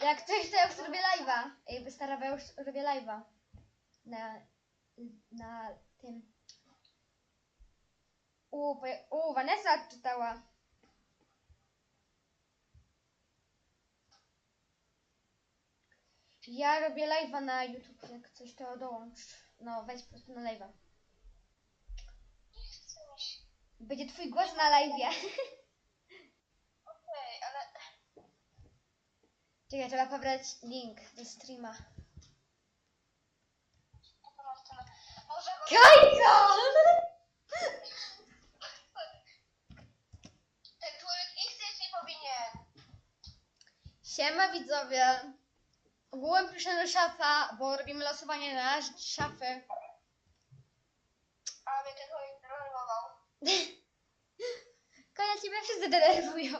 Jak coś, to ja już zrobię live'a. Ej, stara, ja już robię live'a. Na, na tym. U, bo, u, Vanessa czytała. Ja robię live'a na YouTube, jak coś to dołącz. No, wejdź po prostu na live'a. Będzie twój głos na live'ie. Okej, ale Czekaj, trzeba pobrać link do streama. Kajka! Ten człowiek istnieć nie powinien. Siema widzowie. Ogółem piszemy szafa, bo robimy losowanie na szafy. A mnie ten człowiek denerwował. Konia ciebie wszyscy denerwują.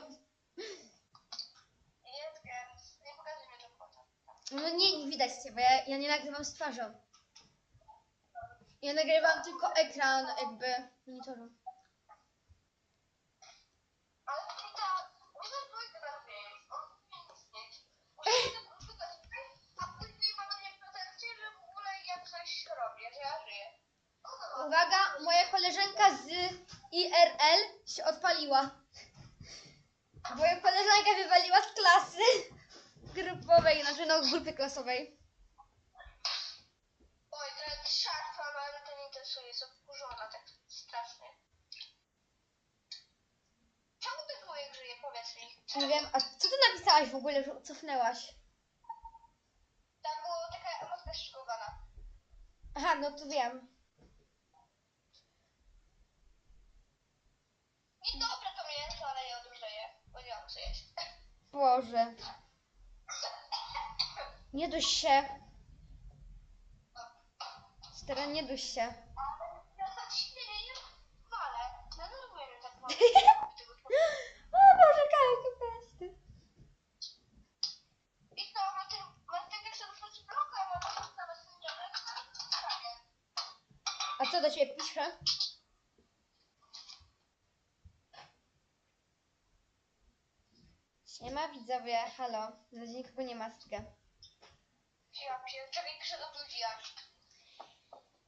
Jest gens. Nie pokazuj mi to potem. No nie, nie widać cię, bo ja, ja nie nagrywam z twarzą. Ja nagrywam tylko ekran jakby monitoru. Uwaga, moja koleżanka z IRL się odpaliła. Moja koleżanka wywaliła z klasy grupowej, znaczy no grupy klasowej. Oj, ten szarfa, no ale to nie interesuje, jest wkurzona tak strasznie. Czemu ten człowiek żyje, powiedz mi? Nie wiem, a co ty napisałaś w ogóle, że cofnęłaś? Tam była taka emotka szykowana. Aha, no to wiem. I dobre to mięso, ale je odróżnię, bo nie co jeść. Boże. Nie duś się. Stara, nie duś się. Nie. O Boże, ty. I to ma ma ma na messengerze, A co do ciebie pisze? Siema widzowie, halo. Na razie nikogo nie ma stygę. Do.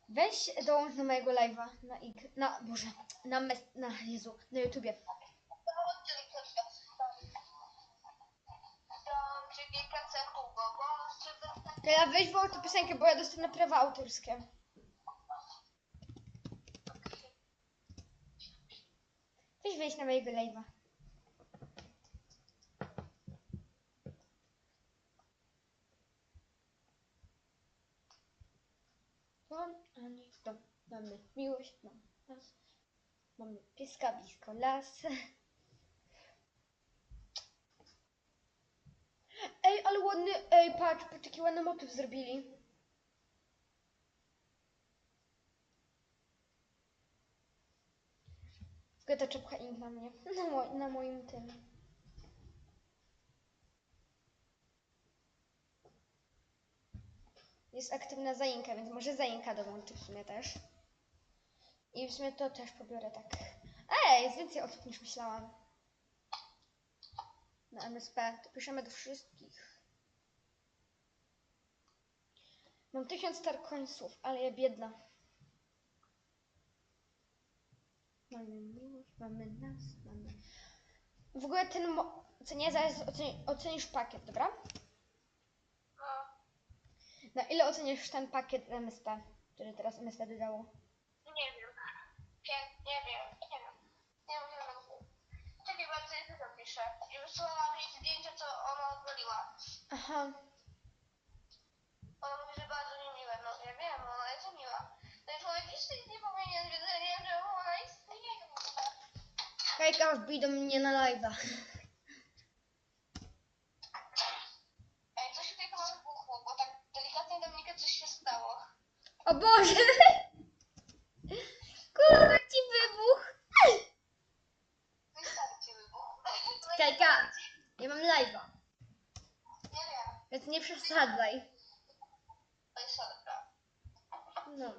Weź dołącz na mojego live'a, na ik, na, Boże, na mes, na Jezu, na YouTubie. Weź wyłącz tę piosenkę, bo ja dostanę prawa autorskie. Weź wejść na mojego live'a. Mam, a nie to. Mamy miłość, mamy nas. Mamy pieska blisko las. Ej, ale ładny, ej, patrz, patrz, jaki ładny motyw zrobili. Ta czapka ink na mnie, na, mo na moim tym. Jest aktywna zainka, więc może zainka dołączy w sumie też. I w sumie to też pobiorę tak. Ej, jest więcej osób niż myślałam. Na MSP, to piszemy do wszystkich. Mam tysiąc starkońców, ale ja biedna. Mamy miłość, mamy nas, mamy... W ogóle ten... Mo... Co nie, zaraz oceni... ocenisz pakiet, dobra? Na ile oceniasz ten pakiet MSP, który teraz MSP dodało? Nie wiem. Nie wiem. Nie wiem. Czekaj, bardzo ja piszę. I wysłała mi zdjęcie, co ona odwaliła. Aha. Ona mówi, że bardzo niemiłe. No ja wiem, ona jest miła. Ten człowiek istnieć nie powinien, więc ja nie wiem, że ona istnieje. Kajka, wbij do mnie na live'a. Ej, coś tutaj chyba wybuchło, bo tak delikatnie Dominika coś się stało. O Boże! Kurwa ci wybuch! No i stary ci wybuchł. Kajka, ja mam live'a, Nie wiem. więc nie przesadzaj. No.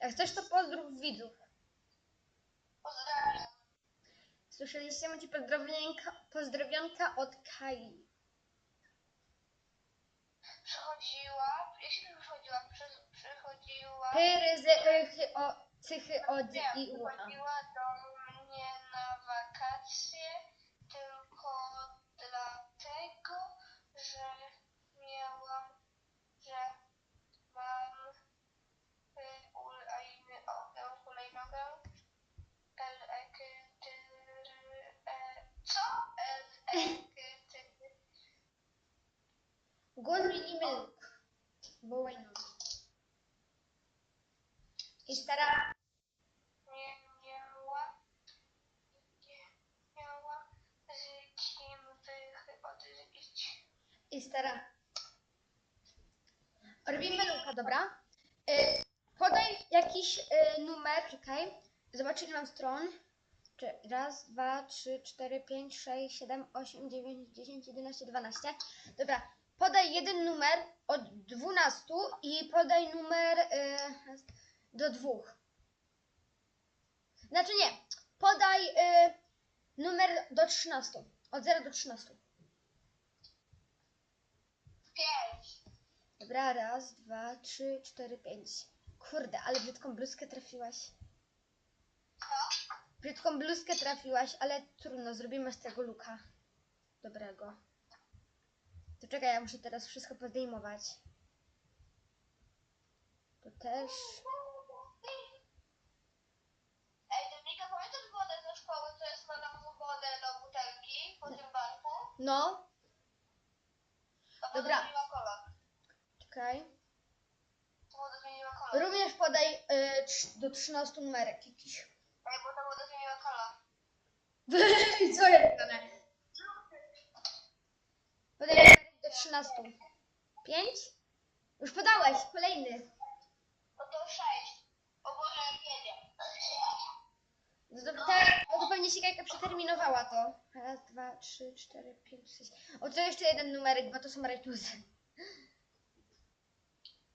Jak chcesz, to pozdrów widzów. Pozdrawiam. Słyszeliście macie pozdrowionka, pozdrowionka od Kai. Przychodziła, jeśli przychodziła, przy, przychodziła... Pyry, z, y, chy, o, cychy, od i u. a. przychodziła do mnie na wakacje Głodny i milk. Bo why not? I stara, nie miała, nie miała i stara. Robimy luka, dobra? Y, podaj jakiś y, numer, czekaj. Zobaczę ile mam stron. Czy raz, dwa, trzy, cztery, pięć, sześć, siedem, osiem, dziewięć, dziesięć, jedenaście, dwanaście. Dobra, podaj jeden numer od dwunastu i podaj numer y, do dwóch. Znaczy nie, podaj y, numer do trzynastu. Od 0 do 13. Pięć. Dobra, raz, dwa, trzy, cztery, pięć. Kurde, ale brzydką bluzkę trafiłaś. Co? Brzydką bluzkę trafiłaś, ale trudno, zrobimy z tego luka. Dobrego. To czekaj, ja muszę teraz wszystko pozdejmować. To też. Ej, Dominika, pamiętasz wodę ze szkoły, co jest na wodę do butelki po tym barku? No, woda Dobra. zmieniła kolor. czekaj. To woda zmieniła kolor. Również podaj y, trz- do 13 numerek jakiś. Ej, bo ta woda zmieniła kolor. Co jest 12. 5? Już podałeś, kolejny. No to 6. O Boże, nie wiem. No to, te, no to pewnie przeterminowała to. Raz, dwa, trzy, cztery, pięć, sześć. O, co jeszcze jeden numerek, bo to są rajtusy.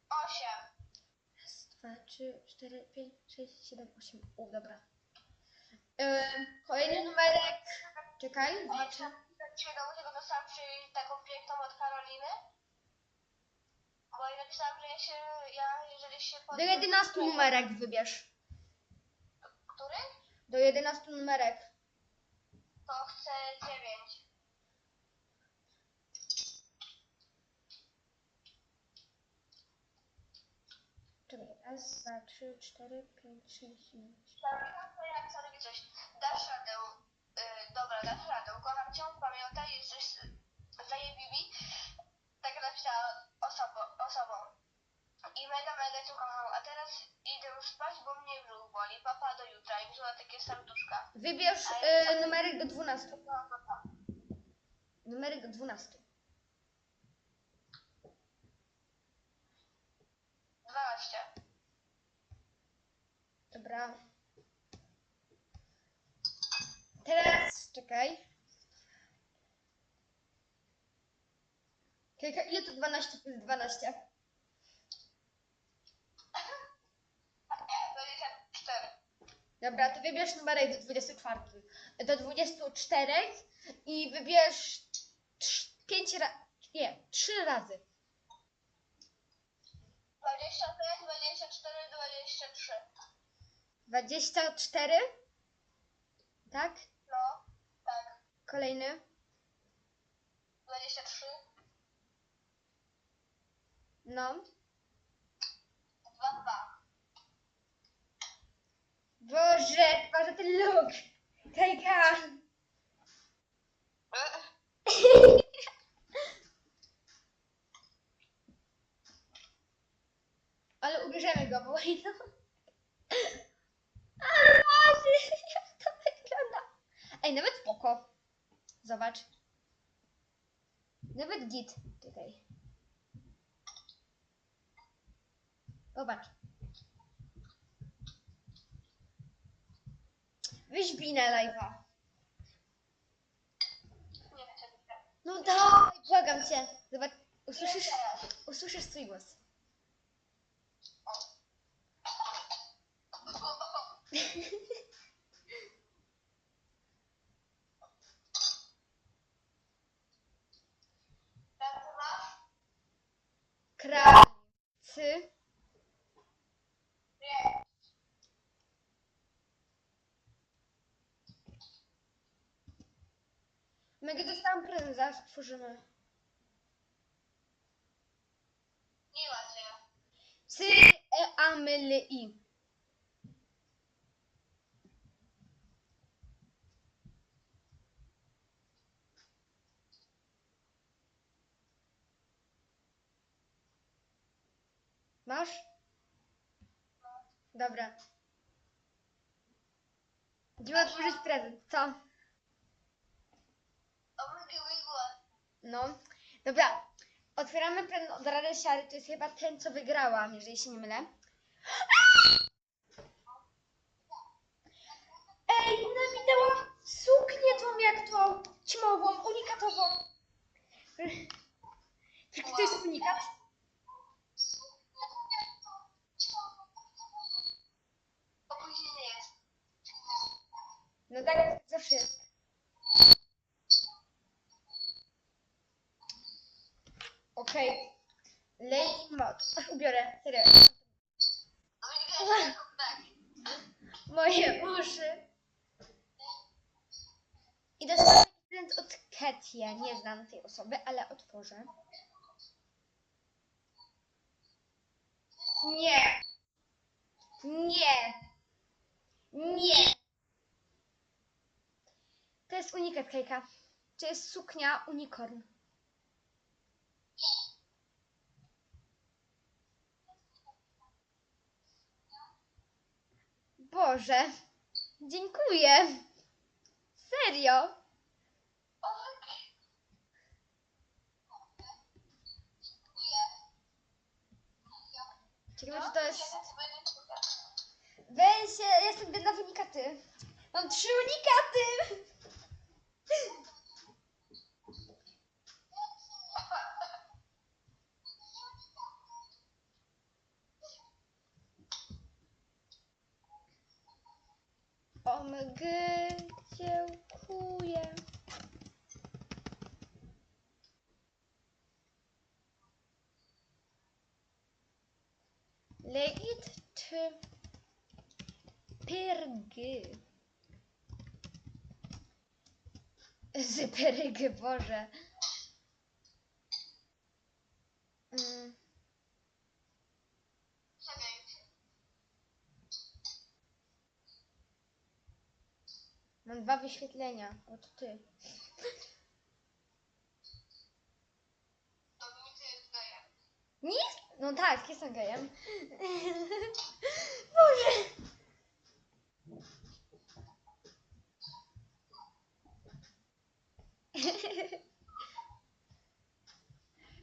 8. Raz, dwa, trzy, cztery, pięć, sześć, siedem, osiem. O, dobra. Yy, kolejny numerek. Czekaj. 8 dzisiaj do tego dostałam przy taką piękną od Karoliny. Bo i napisałam, że ja się, ja jeżeli się podoba... Do 11 numerek wybierz. Który? Do 11 numerek. To chcę 9. Czekaj, raz, dwa, trzy, cztery, pięć, sześć, siedem. Dobra, to ja sobie coś. Dasz radę. y, dobra, dasz radę. Teraz idę już spać, bo mnie brzuch boli. Papa do jutra. I wzięła takie serduszka. Wybierz y, numerek do 12. No, no, no. Numerek do 12. 12. Dobra. Teraz czekaj. Kajka, ile to 12 plus 12? 24. Dobra, to wybierz numerek do 24. Do 24 i wybierz 5 razy. Nie, 3 razy. 25, 24, 23. 24. Tak? No, tak. Kolejny. 23. No. 2, 2. Boże, patrz ten look. Kajka. Ale ubierzemy go, bo no. Ale ładnie, jak to wygląda. Ej, nawet spoko. Zobacz. Nawet git. Czekaj. Zobacz. Weź binę live'a. Nie chcę. No dawaj, błagam cię. Zobacz, usłyszysz, usłyszysz swój głos. Mega dostałam prezent, zaraz otworzymy. Nie macie. Sy e amylii. Masz? Dobra. Idziemy otworzyć prezent, co? No. Dobra. Otwieramy prezent od Rady Siary. To jest chyba ten, co wygrałam, jeżeli się nie mylę. Ej, ona mi dała suknię tą jak to ćmową, unikatową. Tylko to jest unikat. Opóźnienie jest. No tak zawsze jest. Okej. Lady Mod. Ach, ubiorę. Serio. A my gły jest tak. Moje uszy. I dostałem prezent od Ketie. Nie znam tej osoby, ale otworzę. Nie. Nie. Nie. To jest unikat Kejka. To jest suknia unicorn. Boże. Dziękuję. Serio. Ciekawe, czy to jest... Weź ja jestem biedna w unikaty. Mam trzy unikaty! OMG, dziękuję. Pyrgy, Boże. Mm. Mam dwa wyświetlenia. Od ty. Nic? No tak, jestem gejem. Boże.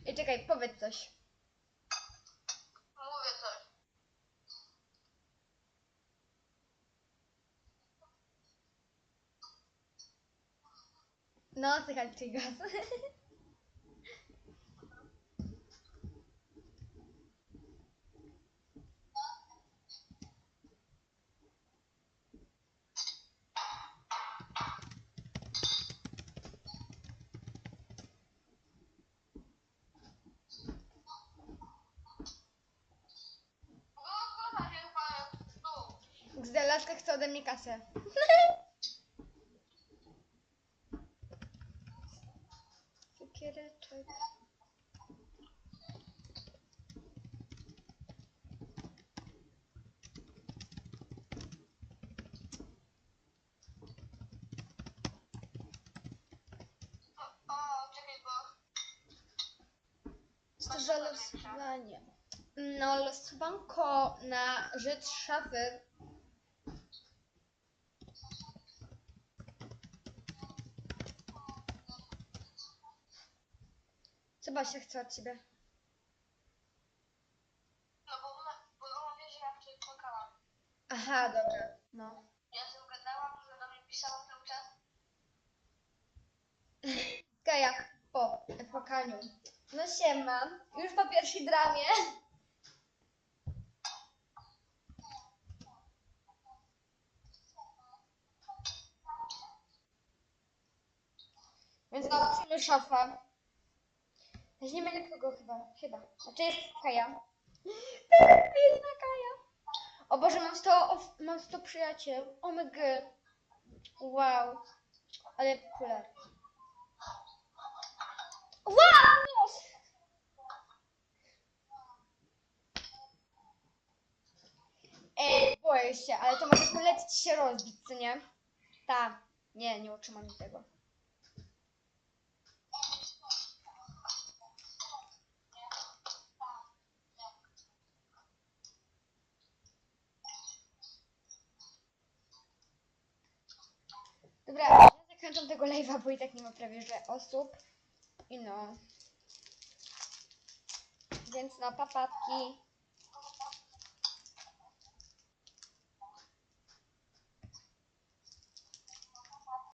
I czekaj, powiedz coś. Mówię coś. No, słychać twój głos. kasę. Cukiereczek. O, czekaj, bo... To za losowanie. No, losowanko na rzecz szafy. Co Basia chce od ciebie? No bo ona, bo ona wie, że ja wczoraj płakałam. Aha, dobra. No. Ja się ugadałam, że do mnie pisała cały czas. Gaja, po płakaniu. No siema. Już po pierwszej dramie. Więc zobaczymy szafę. Weźmiemy nikogo chyba. Chyba. Znaczy jest Kaja. Jedna Kaja. O Boże, mam 100, of, mam 100 przyjaciół. OMG. Wow. Ale popularny. Wow! Ej, boję się, ale to może polecić się rozbić, co nie? Ta. Nie, nie utrzymam tego. Dobra, ja zakończam tego live'a, bo i tak nie ma prawie że osób. I no. Więc no, papatki.